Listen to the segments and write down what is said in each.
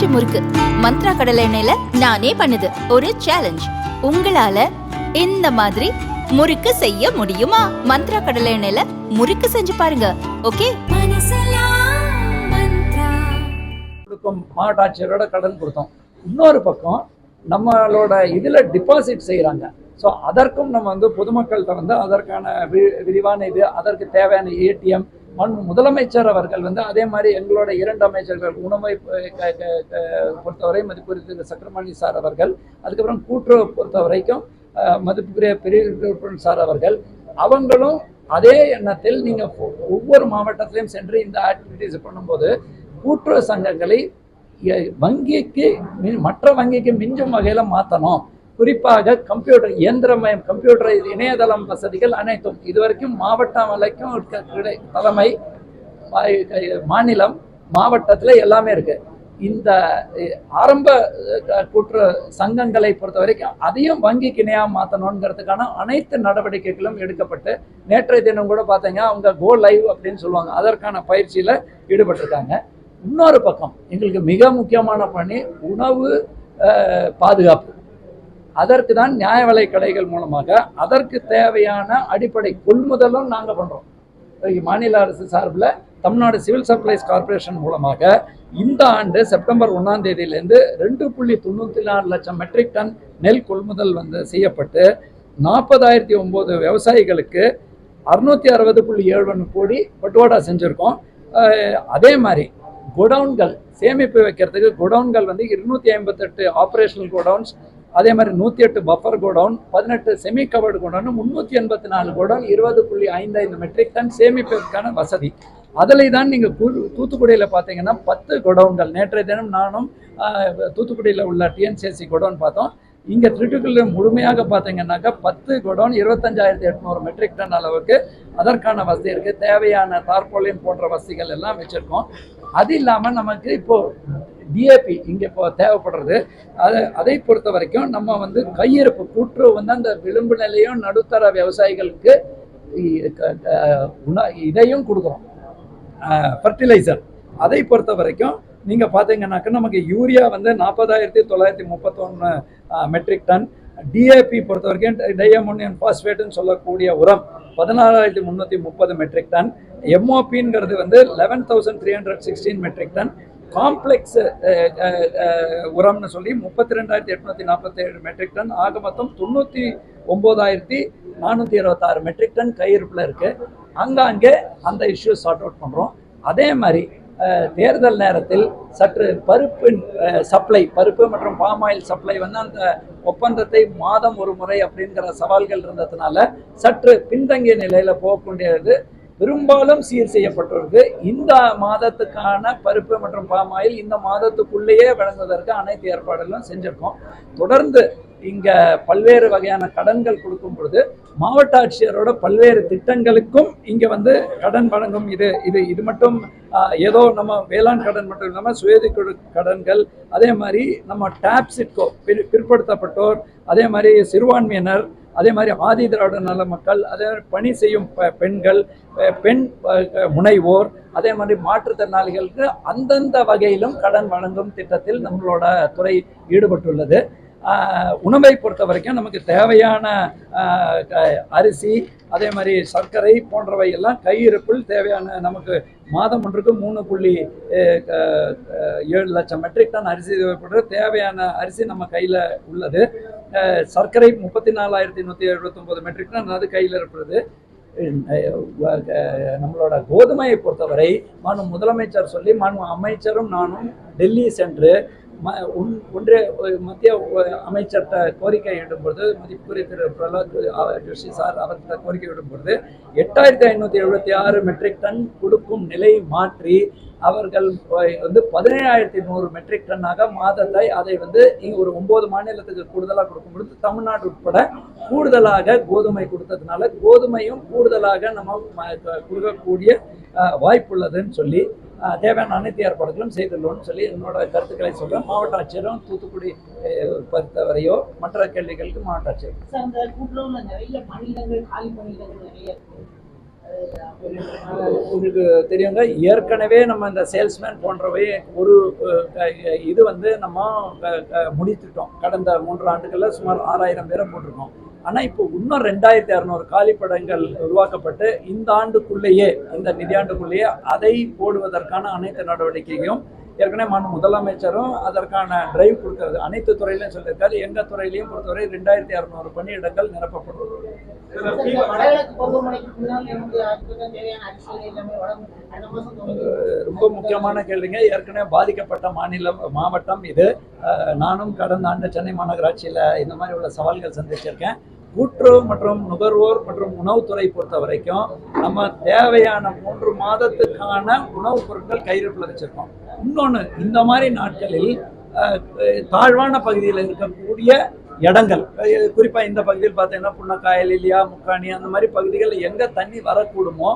பஞ்சு முறுக்கு. மந்த்ரா கடலை எண்ணெயில நானே பண்ணுது. ஒரு சேலஞ்ச் உங்களால இந்த மாதிரி முறுக்கு செய்ய முடியுமா? மந்த்ரா கடலை எண்ணெயில முறுக்கு செஞ்சு பாருங்க. ஓகே? கொடுக்கும் மாவட்ட ஆட்சியரோட கடன் கொடுத்தோம். இன்னொரு பக்கம் நம்மளோட இதில் டிபாசிட் செய்கிறாங்க ஸோ அதற்கும் நம்ம வந்து பொதுமக்கள்கிட்ட வந்து அதற்கான வி விரிவான இது அதற்கு தேவையான ஏடிஎம் முதலமைச்சர் அவர்கள் வந்து அதே மாதிரி எங்களோட இரண்டு அமைச்சர்கள் உணவை பொறுத்தவரை மதிப்புரிய சக்கரமணி சார் அவர்கள் அதுக்கப்புறம் கூட்டுறவு பொறுத்த வரைக்கும் மதிப்புக்குரிய பெரிய சார் அவர்கள் அவங்களும் அதே எண்ணத்தில் நீங்கள் ஒவ்வொரு மாவட்டத்திலையும் சென்று இந்த ஆக்டிவிட்டீஸ் பண்ணும்போது கூட்டுறவு சங்கங்களை வங்கிக்கு மற்ற வங்கிக்கு மிஞ்சும் வகையில் மாற்றணும் குறிப்பாக கம்ப்யூட்டர் இயந்திரமயம் கம்ப்யூட்டர் இணையதளம் வசதிகள் அனைத்தும் இதுவரைக்கும் மாவட்டம் வரைக்கும் கிடை- தலைமை மாநிலம் மாவட்டத்தில் எல்லாமே இருக்கு. இந்த ஆரம்ப கூற்று சங்கங்களை பொறுத்த வரைக்கும் அதையும் வங்கிக்கு இணையாக மாற்றணுங்கிறதுக்கான அனைத்து நடவடிக்கைகளும் எடுக்கப்பட்டு நேற்றைய தினம் கூட பார்த்தீங்க அவங்க கோ லைவ் அப்படின்னு சொல்லுவாங்க. அதற்கான பயிற்சியில் ஈடுபட்டிருக்காங்க. இன்னொரு பக்கம் எங்களுக்கு மிக முக்கியமான பணி உணவு பாதுகாப்பு. அதற்கு தான் நியாய விலை கடைகள் மூலமாக அதற்கு தேவையான அடிப்படை கொள்முதலும் நாங்கள் பண்ணுறோம் மாநில அரசு சார்பில் தமிழ்நாடு சிவில் சப்ளைஸ் கார்ப்பரேஷன் மூலமாக இந்த ஆண்டு செப்டம்பர் ஒன்றாம் தேதியிலேருந்து ரெண்டு புள்ளி தொண்ணூற்றி நாலு லட்சம் மெட்ரிக் டன் நெல் கொள்முதல் வந்து செய்யப்பட்டு நாற்பதாயிரத்தி ஒம்பது விவசாயிகளுக்கு அறுநூற்றி அறுபது புள்ளி ஏழு ஒன்று கோடி பட்டுவாடா செஞ்சுருக்கோம். அதே மாதிரி குடவுன்கள் சேமிப்பு வைக்கிறதுக்கு குடவுன்கள் வந்து இருநூத்தி ஐம்பத்தெட்டு ஆப்ரேஷனல் குடவுன்ஸ் அதே மாதிரி நூற்றி எட்டு பஃபர் கோடவுன் பதினெட்டு செமி கவர்டு கோடவுன் முந்நூற்றி எண்பத்தி நாலு கோடவுன் இருபது புள்ளி ஐந்து ஐந்து மெட்ரிக் டன் சேமிப்பதற்கான வசதி. அதில் தான் நீங்கள் தூத்துக்குடியில் பார்த்தீங்கன்னா பத்து கோடவுன்கள் நேற்றைய தினம் நானும் தூத்துக்குடியில் உள்ள டிஎன்சிஎஸ்சி கோடவுன் பார்த்தோம். இங்கே திருட்டுக்குள்ள முழுமையாக பார்த்தீங்கன்னாக்கா பத்து குடவுன் இருபத்தஞ்சாயிரத்தி எட்நூறு மெட்ரிக் டன் அளவுக்கு அதற்கான வசதி இருக்குது தேவையான தார்போலின் போன்ற வசதிகள் எல்லாம் வச்சுருக்கோம். அது இல்லாமல் நமக்கு இப்போது டிஏபி இங்கே இப்போ தேவைப்படுறது. அதை அதை பொறுத்த வரைக்கும் நம்ம வந்து கையிருப்பு கூட்டுறவு வந்து அந்த விளிம்பு நிலையும் நடுத்தர விவசாயிகளுக்கு உண- இதையும் கொடுக்குறோம். ஃபர்டிலைசர் அதை பொறுத்த வரைக்கும் நீங்கள் பார்த்தீங்கன்னாக்க நமக்கு யூரியா வந்து நாற்பதாயிரத்தி தொள்ளாயிரத்தி முப்பத்தொன்று மெட்ரிக் டன் டிஏபி பொறுத்த வரைக்கும் டையமோனியம் பாஸ்பேட்டுன்னு சொல்லக்கூடிய உரம் பதினாறாயிரத்தி முந்நூற்றி முப்பது மெட்ரிக் டன் எம்ஓபிங்கிறது வந்து eleven thousand three hundred sixteen metric ton complex uh, uh, uh, உரம்னு சொல்லி முப்பத்தி ரெண்டாயிரத்தி எட்நூற்றி நாற்பத்தேழு மெட்ரிக் டன் ஆக மொத்தம் தொண்ணூற்றி ஒம்போதாயிரத்தி நானூற்றி இருபத்தாறு மெட்ரிக் டன் கையிருப்பில் இருக்குது அங்காங்கே அந்த இஷ்யூ சார்ட் அவுட் பண்ணுறோம் அதே மாதிரி தேர்தல் நேரத்தில் சற்று பருப்பின் சப்ளை பருப்பு மற்றும் பாம் ஆயில் சப்ளை வந்து அந்த ஒப்பந்தத்தை மாதம் ஒரு முறை அப்படிங்கிற சவால்கள் இருந்ததுனால சற்று பின்தங்கிய நிலையில் போகக்கூடியது பெரும்பாலும் சீர் செய்யப்பட்டுள்ளது இந்த மாதத்துக்கான பருப்பு மற்றும் பாமாயில் இந்த மாதத்துக்குள்ளேயே வழங்குவதற்கு அனைத்து ஏற்பாடுகளும் செஞ்சிருக்கோம். தொடர்ந்து இங்க பல்வேறு வகையான கடன்கள் கொடுக்கும் பொழுது மாவட்ட ஆட்சியரோட பல்வேறு திட்டங்களுக்கும் இங்கே வந்து கடன் வழங்கும் இது இது இது மட்டும் ஏதோ நம்ம வேளாண் கடன் மட்டும் இல்லாமல் சுயதி குழு கடன்கள் அதே மாதிரி நம்ம டாப்சிட்கோ பிற பிற்படுத்தப்பட்டோர் அதே மாதிரி சிறுபான்மையினர் அதே மாதிரி ஆதி திராவிட நல மக்கள் அதே மாதிரி பணி செய்யும் பெண்கள் பெண் முனைவோர் அதே மாதிரி மாற்றுத்திறனாளிகளுக்கு அந்தந்த வகையிலும் கடன் வழங்கும் திட்டத்தில் நம்மளோட துறை ஈடுபட்டுள்ளது. உணவை பொறுத்த வரைக்கும் நமக்கு தேவையான அரிசி அதே மாதிரி சர்க்கரை போன்றவை எல்லாம் கையிருப்பில் தேவையான நமக்கு மாதம் ஒன்றுக்கு மூணு புள்ளி க- ஏழு லட்சம் மெட்ரிக் டன் அரிசி தேவைப்படுற தேவையான அரிசி நம்ம கையில் உள்ளது. சர்க்கரை முப்பத்தி நாலாயிரத்தி நூற்றி எழுபத்தொம்போது மெட்ரிக் டன் அது கையில் இருக்கிறது. நம்மளோட கோதுமையை பொறுத்தவரை மாண்பு முதலமைச்சர் சொல்லி மாண்பு அமைச்சரும் நானும் டெல்லி சென்று ம ஒன் மத்திய அமைச்சர்கிட்ட கோரிக்கை இடும்பொழுது மதிப்புரை திரு பிரகலாத் ஜோஷி சார் அவர்கிட்ட கோரிக்கை இடும்பொழுது எட்டாயிரத்தி ஐநூற்றி எழுபத்தி ஆறு மெட்ரிக் டன் கொடுக்கும் நிலையை மாற்றி அவர்கள் வந்து பதினேழாயிரத்தி நூறு மெட்ரிக் டன்னாக மாதத்தை அதை வந்து இங்கே ஒரு ஒம்பது மாநிலத்துக்கு கூடுதலாக கொடுக்கும் பொழுது தமிழ்நாடு உட்பட கூடுதலாக கோதுமை கொடுத்ததுனால கோதுமையும் கூடுதலாக நம்ம கொடுக்கக்கூடிய வாய்ப்புள்ளதுன்னு சொல்லி தேவையான அனைத்து ஏற்பாடுகளும் செய்துள்ளோம்னு சொல்லி என்னோட கருத்துக்களை சொல்கிறேன் மாவட்ட ஆட்சியரும் தூத்துக்குடி பொறுத்தவரையோ மற்ற கேள்விகளுக்கு மாவட்ட ஆட்சியர். உங்களுக்கு தெரியுங்க ஏற்கனவே நம்ம இந்த சேல்ஸ்மேன் போன்றவை ஒரு இது வந்து நம்ம முடித்துட்டோம். கடந்த மூன்று ஆண்டுகளில் சுமார் ஆறாயிரம் பேரை போட்டிருக்கோம். ஆனால் இப்போ இன்னும் ரெண்டாயிரத்தி அறநூறு காலிப்படங்கள் உருவாக்கப்பட்டு இந்த ஆண்டுக்குள்ளேயே இந்த நிதியாண்டுக்குள்ளேயே அதை போடுவதற்கான அனைத்து நடவடிக்கையும் ஏற்கனவே மாண்பு முதலமைச்சரும் அதற்கான டிரைவ் கொடுக்கறது அனைத்து துறையிலையும் சொல்லியிருக்காரு. எங்கள் துறையிலையும் பொறுத்தவரை ரெண்டாயிரத்தி அறநூறு பணியிடங்கள் துவங்கி ரொம்ப முக்கியமான கேள்விங்க. ஏற்கனவே பாதிக்கப்பட்ட மாநிலம் மாவட்டம் இது. நானும் கடந்த ஆண்டு சென்னை மாநகராட்சியில் இந்த மாதிரி உள்ள சவால்கள் சந்திச்சிருக்கேன். கூட்டுறவு மற்றும் நுகர்வோர் மற்றும் உணவுத்துறை பொறுத்த வரைக்கும் நம்ம தேவையான மூன்று மாதத்துக்கான உணவுப் பொருட்கள் கையிருப்பில் வச்சுருக்கோம். இன்னொன்று இந்த மாதிரி நாட்களில் தாழ்வான பகுதியில் இருக்கக்கூடிய இடங்கள் குறிப்பாக இந்த பகுதியில் பார்த்தீங்கன்னா புன்னக்காயல் இல்லையா முக்காணி அந்த மாதிரி பகுதிகளில் எங்கே தண்ணி வரக்கூடுமோ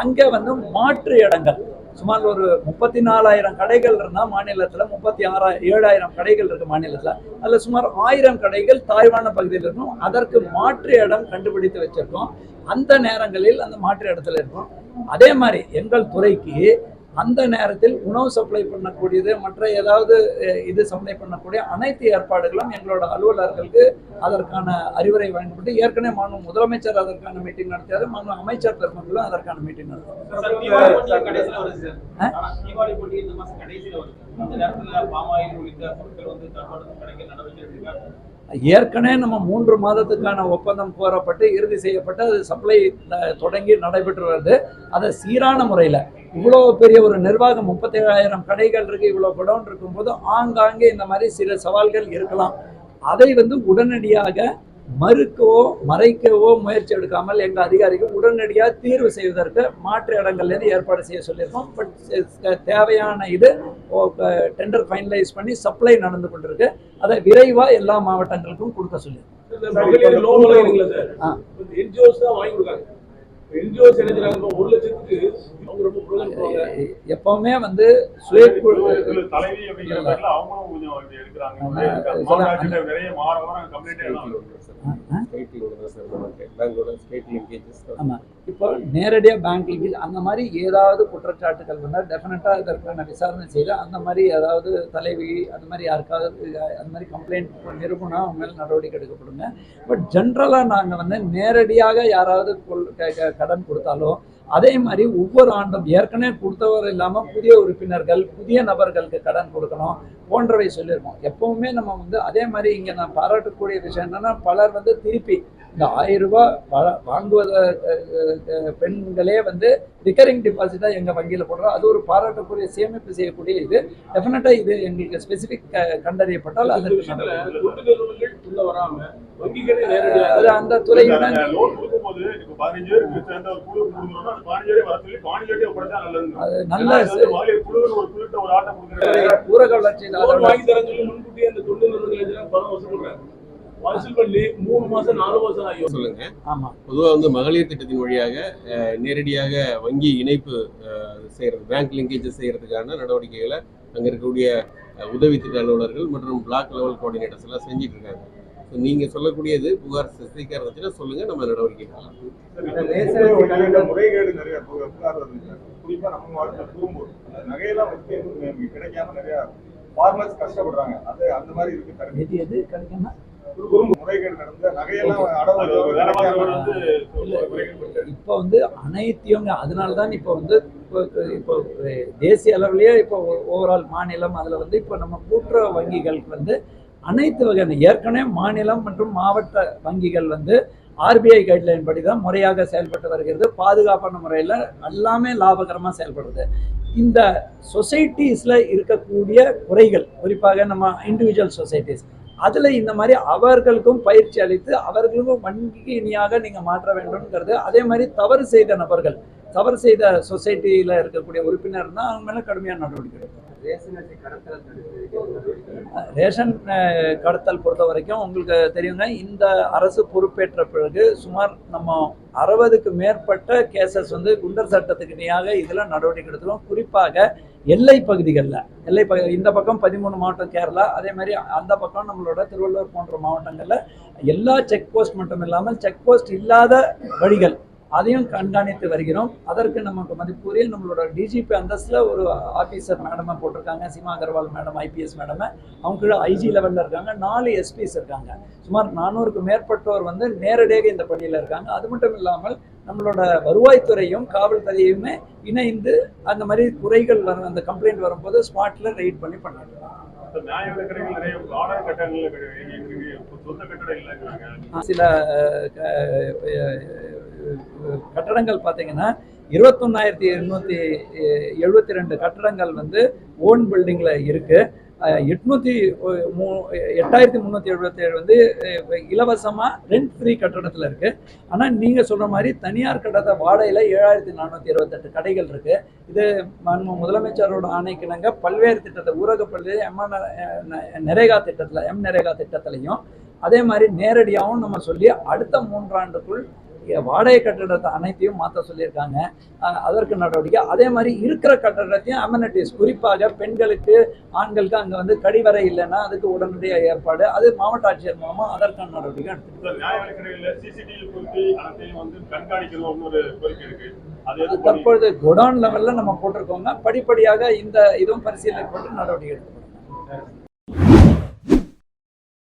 அங்கே வந்து மாற்று இடங்கள் சுமார் ஒரு முப்பத்தி நாலாயிரம் கடைகள் இருந்தால் மாநிலத்தில் முப்பத்தி ஆறாயிரம் ஏழாயிரம் கடைகள் இருக்குது மாநிலத்தில். அதில் சுமார் ஆயிரம் கடைகள் தாழ்வான பகுதியில் இருக்கும். அதற்கு மாற்று இடம் கண்டுபிடித்து வச்சிருக்கோம். அந்த நேரங்களில் அந்த மாற்று இடத்துல இருக்கும். அதே மாதிரி எங்கள் துறைக்கு அந்த நேரத்தில் உணவு சப்ளை பண்ணக்கூடியது மற்ற ஏதாவது இது சப்ளை பண்ணக்கூடிய அனைத்து ஏற்பாடுகளும் எங்களோட அலுவலர்களுக்கு அதற்கான அறிவுரை வழங்கப்பட்டு ஏற்கனவே மாண்பு முதலமைச்சர் அதற்கான மீட்டிங் நடத்தியாரு மாண்பு அமைச்சர் பெருமக்களும் அதற்கான மீட்டிங் நடத்தினார் ஏற்கனவே நம்ம மூன்று மாதத்துக்கான ஒப்பந்தம் கோரப்பட்டு இறுதி செய்யப்பட்டு அது சப்ளை தொடங்கி நடைபெற்று வருது. அதை சீரான முறையில் இவ்வளோ பெரிய ஒரு நிர்வாகம் முப்பத்தேழாயிரம் கடைகள் இருக்குது இவ்வளோ குடோன் இருக்கும்போது ஆங்காங்கே இந்த மாதிரி சில சவால்கள் இருக்கலாம். அதை வந்து உடனடியாக மறுக்கவோ மறைக்கவோ முயற்சி எடுக்காமல் எங்கள் அதிகாரிகள் உடனடியாக தீர்வு செய்வதற்கு மாற்று இடங்கள்லேருந்து ஏற்பாடு செய்ய சொல்லியிருக்கோம். பட் தேவையான இது டெண்டர் ஃபைனலைஸ் பண்ணி சப்ளை நடந்து கொண்டிருக்கு. அதை விரைவாக எல்லா மாவட்டங்களுக்கும் கொடுக்க சொல்லியிருக்கோம். எப்பவுமே வந்து சுய இப்போ நேரடியாக பேங்க் லிங்கேஜ் அந்த மாதிரி ஏதாவது குற்றச்சாட்டுகள் வந்தால் டெஃபினட்டாக இதற்கான விசாரணை செய்து அந்த மாதிரி ஏதாவது தலைவி அந்த மாதிரி யாருக்காவது அந்த மாதிரி கம்ப்ளைண்ட் நிரூபணா அவங்க மேலே நடவடிக்கை எடுக்கப்படுங்க. பட் ஜென்ரலாக நாங்கள் வந்து நேரடியாக யாராவது கொள்- கடன் கொடுத்தாலோ அதே மாதிரி ஒவ்வொரு ஆண்டும் ஏற்கனவே கொடுத்தவர் இல்லாமல் புதிய உறுப்பினர்கள் புதிய நபர்களுக்கு கடன் கொடுக்கணும் போன்றவை சொல்லியிருக்கோம். எப்பவுமே நம்ம வந்து அதே மாதிரி இங்கே நான் பாராட்டக்கூடிய விஷயம் என்னன்னா பலர் வந்து திருப்பி இந்த ஆயிரம் ரூபாய் வ- வாங்குவத பெண்களே வந்து ரிகரிங் டிபாசிட்டாக எங்கள் வங்கியில் போடுறோம். அது ஒரு பாராட்டக்கூடிய சேமிப்பு செய்யக்கூடிய இது. டெஃபினட்டாக இது எங்களுக்கு ஸ்பெசிஃபிக் கண்டறியப்பட்டால் அதற்கு உள்ள வராம வங்கிகளே நேரடியாக அது அந்த துறையினர் லோன் கொடுக்கும்போது இப்ப பதினஞ்சு பேருக்கு சேர்ந்த ஒரு குழு கொடுக்கணும்னா அந்த பதினஞ்சு பேரே வர சொல்லி பதினஞ்சு ஒப்படைச்சா நல்லது அது நல்ல மகளிர் குழு ஒரு குழுட்ட ஒரு ஆட்டம் கொடுக்குறது. ஊரக லோன் அதோட வாங்கி தரேன்னு சொல்லி முன்கூட்டியே அந்த தொண்டு நிறுவனங்கள் பணம் வசூல் பண்றாங்க வசூல் பண்ணி மூணு மாசம் நாலு மாசம் ஆகியும் சொல்லுங்க. ஆமாம் பொதுவாக வந்து மகளிர் திட்டத்தின் வழியாக அஹ், நேரடியாக வங்கி இணைப்பு செய்யறது பேங்க் லிங்கேஜ் செய்யறதுக்கான நடவடிக்கைகளை அங்கே இருக்கக்கூடிய உதவி திட்ட அலுவலர்கள் மற்றும் பிளாக் லெவல் கோஆர்டினேட்டர்ஸ் எல்லாம் செஞ்சிட்டு இருக்காங்க. நீங்க சொல்லக்கூடியது புகார் சீக்கிரம் இருந்துச்சுன்னா சொல்லுங்க நம்ம நடவடிக்கை எடுக்கலாம். முறைகேடு நிறைய புகார் வருது குறிப்பா நம்ம மாவட்டத்தில் கூறும்போது நகையெல்லாம் கிடைக்காம நிறைய ஃபார்மர்ஸ் கஷ்டப்படுறாங்க. அது அந்த மாதிரி இருக்கு எது கிடைக்குன்னா இப்போ வந்து அனைத்தையும் அதனால தான் இப்போ வந்து இப்போ இப்போ தேசிய அளவுலயே இப்போ ஓவரால் மாநிலம் அதில் வந்து இப்போ நம்ம கூட்டுறவு வங்கிகளுக்கு வந்து அனைத்து வகையான ஏற்கனவே மாநிலம் மற்றும் மாவட்ட வங்கிகள் வந்து ஆர்பிஐ கைட்லைன் படி தான் முறையாக செயல்பட்டு வருகிறது. பாதுகாப்பான முறையில் எல்லாமே லாபகரமாக செயல்படுது. இந்த சொசைட்டிஸில் இருக்கக்கூடிய குறைகள் குறிப்பாக நம்ம இண்டிவிஜுவல் சொசைட்டிஸ் அதில் இந்த மாதிரி அவர்களுக்கும் பயிற்சி அளித்து அவர்களுக்கும் வங்கி இணையாக நீங்கள் மாற்ற வேண்டும்ங்கிறது. அதே மாதிரி தவறு செய்த நபர்கள் தவறு செய்த சொசைட்டியில் இருக்கக்கூடிய உறுப்பினர்னா அவங்க மேலே கடுமையான நடவடிக்கை எடுக்கும் ரேஷன் கடத்தல் பொறுத்த வரைக்கும் உங்களுக்கு தெரியுங்க இந்த அரசு பொறுப்பேற்ற பிறகு சுமார் நம்ம அறுபதுக்கு மேற்பட்ட கேசஸ் வந்து குண்டர் சட்டத்துக்கு இணையாக இதில் நடவடிக்கை எடுத்துருவோம் குறிப்பாக எல்லை பகுதிகளில் எல்லை பகுதி இந்த பக்கம் பதிமூணு மாவட்டம் கேரளா அதே மாதிரி அந்த பக்கம் நம்மளோட திருவள்ளூர் போன்ற மாவட்டங்களில் எல்லா செக் போஸ்ட் மட்டும் இல்லாமல் செக் போஸ்ட் இல்லாத வழிகள் அதையும் கண்காணித்து வருகிறோம். அதற்கு நமக்கு மதிப்புரிய நம்மளோட டிஜிபி அந்தஸ்தில் ஒரு ஆஃபீஸர் மேடமை போட்டிருக்காங்க. சீமா அகர்வால் மேடம் ஐபிஎஸ் மேடமை அவங்க கீழே ஐஜி லெவலில் இருக்காங்க. நாலு எஸ்பிஸ் இருக்காங்க. சுமார் நானூறுக்கு மேற்பட்டோர் வந்து நேரடியாக இந்த பணியில் இருக்காங்க. அது மட்டும் இல்லாமல் நம்மளோட வருவாய்த்துறையும் காவல்துறையுமே இணைந்து அந்த மாதிரி குறைகள் வரும் அந்த கம்ப்ளைண்ட் வரும்போது ஸ்பாட்டில் ரைட் பண்ணி இல்லைங்கிறாங்க சில கட்டடங்கள் பார்த்தீங்கன்னா இருபத்தொன்னாயிரத்தி எண்ணூற்றி எழுபத்தி ரெண்டு கட்டடங்கள் வந்து ஓன் பில்டிங்கில் இருக்குது எட்நூற்றி மூ எட்டாயிரத்தி முந்நூற்றி எழுபத்தேழு வந்து இலவசமாக ரெண்ட் ஃப்ரீ கட்டடத்தில் இருக்குது ஆனால் நீங்கள் சொல்கிற மாதிரி தனியார் கட்டடத்தை வாடகையில் ஏழாயிரத்தி நானூற்றி இருபத்தெட்டு கடைகள் இருக்குது இது நம்ம முதலமைச்சரோட ஆணைக்கிணங்க பல்வேறு திட்டத்தை ஊரக பள்ளி எம் நரேகா திட்டத்தில் எம் நரேகா திட்டத்திலையும் அதே மாதிரி நேரடியாகவும் நம்ம சொல்லி அடுத்த மூன்றாண்டுக்குள் வாடகை கட்டடத்தை அனைத்தையும் மாற்ற சொல்லியிருக்காங்க. அதற்கு நடவடிக்கை. அதே மாதிரி இருக்கிற கட்டடத்தையும் அமெனிட்டிஸ் குறிப்பாக பெண்களுக்கு ஆண்களுக்கு அங்கே வந்து கழிவறை இல்லைன்னா அதுக்கு உடனடியாக ஏற்பாடு. அது மாவட்ட ஆட்சியர் மூலமாக அதற்கான நடவடிக்கை எடுத்து இந்த நியாய விலை கடைகள்ல சிசிடிவி குறித்து அனைத்தையும் வந்து கண்காணிக்கணும் ஒரு கோரிக்கை இருக்கு. அது எது பண்ணி- தற்பொழுது குடோன் லெவலில் நம்ம போட்டிருக்கோங்க. படிப்படியாக இந்த இதுவும் பரிசீலனை போட்டு நடவடிக்கை எடுக்கப்படும்